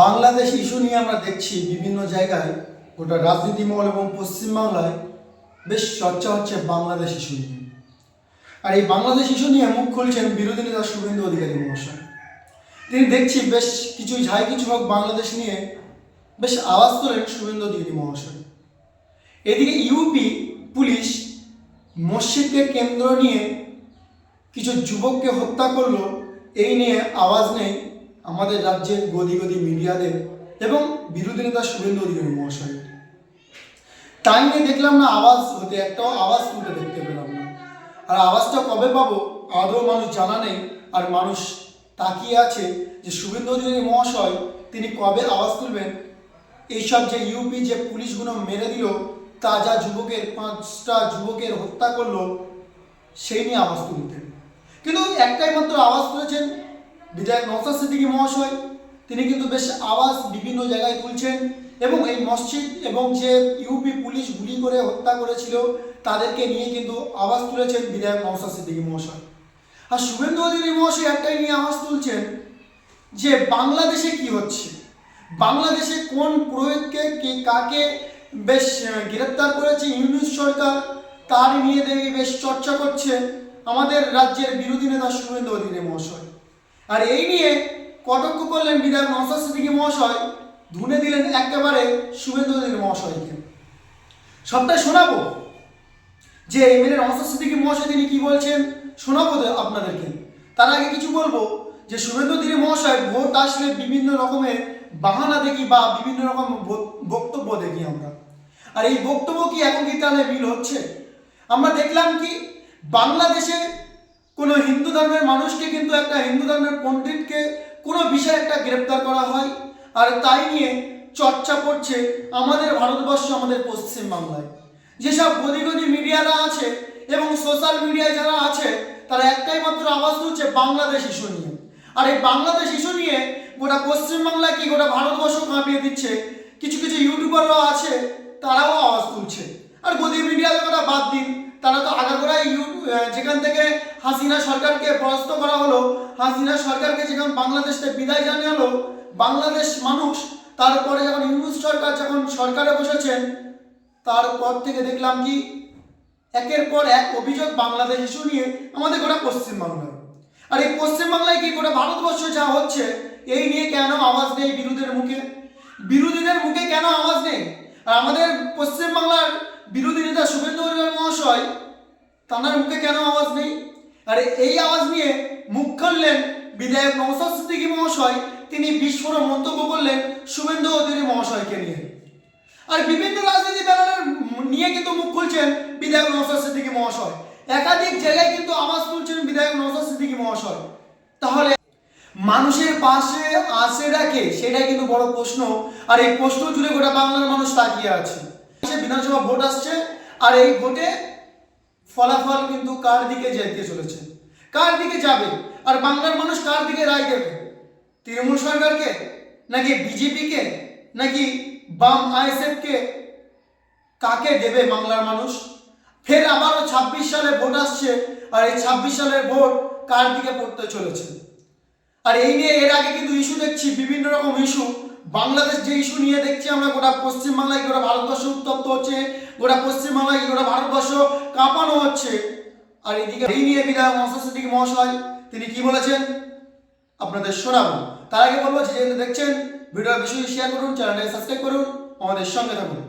Bangladesh issue নিয়ে আমরা দেখছি বিভিন্ন জায়গায় গোটা রাজনীতি মহল এবং পশ্চিমবাংলায় বেশ চর্চা হচ্ছে বাংলাদেশ ইস্যু নিয়ে। আর এই বাংলাদেশ ইস্যু নিয়ে মুখ খুলছেন বিরোধী নেতা শুভেন্দু অধিকারী মহাশয়। তিনি দেখছি বেশ কিছু ঝাই কিছু হোক বাংলাদেশ নিয়ে বেশ আওয়াজ তোলেন শুভেন্দু অধিকারী মহাশয়। এদিকে ইউপি পুলিশ মসজিদকে কেন্দ্র নিয়ে কিছু যুবককে হত্যা করল, এই নিয়ে আওয়াজ নেই। আমাদের রাজ্যের গদি গদি মিডিয়াদের এবং বিরোধী নেতা শুভেন্দু অধিকারী মহাশয়। তাই নিয়ে দেখলাম না, আওয়াজ হতে একটাও আওয়াজ তুলতে দেখতে পেলাম না। আর আওয়াজটা কবে পাবো, আদৌ মানুষ জানা নেই, আর মানুষ তাকিয়ে আছে যে শুভেন্দু অধিকারী মহাশয় তিনি কবে আওয়াজ তুলবেন? এইসব যে ইউপি যে পুলিশগুলো মেরে দিল তাজা যুবকের, পাঁচটা যুবকের হত্যা করল, সেই নিয়ে আওয়াজ তুলতেন। কিন্তু একটাই মাত্র আওয়াজ তুলেছেন বিধায়ক নওসাদ সিদ্দিকী মহাশয়, তিনি কিন্তু বেশ আওয়াজ বিভিন্ন জায়গায় তুলছেন এবং এই মসজিদ এবং যে ইউপি পুলিশ গুলি করে হত্যা করেছিল, তাদেরকে নিয়ে কিন্তু আওয়াজ তুলেছেন বিধায়ক নওসাদ সিদ্দিকী মহাশয়। আর শুভেন্দু অধিকারী মহাশয় একটাই নিয়ে আওয়াজ তুলছেন যে বাংলাদেশে কি হচ্ছে? বাংলাদেশে কোন প্রয়োগকে কে কাকে বেশ গ্রেপ্তার করেছে ইউনিস সরকার, তার নিয়ে দেখে বেশ চর্চা করছে আমাদের রাজ্যের বিরোধী নেতা শুভেন্দু অধিকারী মহাশয়। আর এই নিয়ে কটক্ষ করলেন বিধায়ক সিদ্দিকী মহাশয়, ধুনে দিলেন একেবারে শুভেন্দু অধিকারী মহাশয়কে। সবটাই শোনাবো? যে এমএলএ নওসাদ সিদ্দিকী মহাশয় তিনি কি বলছেন, শোনাবো আপনাদেরকে। তার আগে কিছু বলব যে শুভেন্দু দিনী মহাশয় ভোট আসলে বিভিন্ন রকমের বাহানা দেখি বা বিভিন্ন রকম বক্তব্য দেখি আমরা। আর এই বক্তব্য কি এখন কি তাহলে মিল হচ্ছে? আমরা দেখলাম কি বাংলাদেশে কোনো হিন্দু ধর্মের মানুষকে কিন্তু একটা হিন্দু ধর্মের পণ্ডিতকে কোনো বিষয়ে একটা গ্রেপ্তার করা হয়। আর তাই নিয়ে চর্চা করছে আমাদের ভারতবর্ষ, আমাদের পশ্চিম বাংলায়। যেসব গদি গদি মিডিয়ারা আছে এবং সোশ্যাল মিডিয়ায় যারা আছে, তারা একটাই মাত্র আওয়াজ তুলছে, বাংলাদেশ ইস্যু নিয়ে। আর এই বাংলাদেশ ইস্যু নিয়ে গোটা পশ্চিমবাংলায় কি গোটা ভারতবর্ষ কাঁপিয়ে দিচ্ছে? কিছু কিছু ইউটিউবাররাও আছে, তারাও আওয়াজ তুলছে। আর গদি মিডিয়ার কথা বাদ দিন, তারা তো আগাগোড়াই ইউ- যেখান থেকে হাসিনা সরকারকে পরাস্ত করা হলো, হাসিনা সরকারকে যেখানে বাংলাদেশ বিদায় জানালো, বাংলাদেশ মানুষ, তারপরে যখন ইউনুস সরকার যখন সরকারে বসেছেন, তারপর থেকে দেখলাম কি, একের পর এক অভিযোগ বাংলাদেশ ইস্যু নিয়ে আমাদের গোটা পশ্চিমবাংলায়। আর এই পশ্চিমবাংলায় কি গোটা ভারতবর্ষ যা হচ্ছে, এই নিয়ে কেন আওয়াজ নেই বিরোধীদের মুখে? বিরোধীদের মুখে কেন আওয়াজ নেই? আর আমাদের পশ্চিমবাংলার বিরোধী নেতা শুভেন্দু মহাশয় তাঁর মুখে কেন আওয়াজ নেই? আর এই আওয়াজ নিয়ে মুখ খুললেন বিধায়ক নওসাদ সিদ্দিকী মহাশয়। তিনি বিস্ফোরক মন্তব্য করলেন শুভেন্দু অধিকারী মহাশয়কে নিয়ে। আর বিভিন্ন রাজনীতি ব্যানারের নিয়ে কিন্তু মুখ খুলছেন বিধায়ক নওসাদ সিদ্দিকী মহাশয়। একাধিক জায়গায় কিন্তু আওয়াজ তুলছেন বিধায়ক নওসাদ সিদ্দিকী মহাশয়। তাহলে মানুষের পাশে আসে রাখে সেটাই কিন্তু বড় প্রশ্ন। আর এই প্রশ্ন জুড়ে গোটা বাংলার মানুষ তাকিয়ে আছে। বিধানসভা ভোট আসছে, আর এই ভোটে ফলাফল কিন্তু কার দিকে যেতে চলেছে? কার দিকে যাবে? আর বাংলার মানুষ কার দিকে রায় দেবে? তৃণমূল সরকারকে? নাকি বিজেপিকে? নাকি বাম আইএসএফকে? কাকে দেবে বাংলার মানুষ? ফের আবারও ছাব্বিশ সালে ভোট আসছে, আর এই ছাব্বিশ সালের ভোট কার দিকে পড়তে চলেছে? আর এই নিয়ে এর আগে কিন্তু ইস্যু দেখছি, বিভিন্ন রকম ইস্যু বাংলাদেশ যে ইস্যু নিয়ে দেখছি আমরা, গোটা পশ্চিমবাংলায় গোটা ভারতবর্ষ উত্তপ্ত হচ্ছে? গোটা পশ্চিমবাংলায় গোটা ভারতবর্ষ কাঁপানো হচ্ছে? আর এদিকে এই নিয়ে বিধায়ক মহাশয় মহাশয়, তিনি কি বলেছেন? আপনাদের শোনাবো। তার আগে বলব, যে দেখছেন ভিডিও বিষয়ে শেয়ার করুন চ্যানেলটাকে সাবস্ক্রাইব করুন, আমাদের সঙ্গে থাকুন।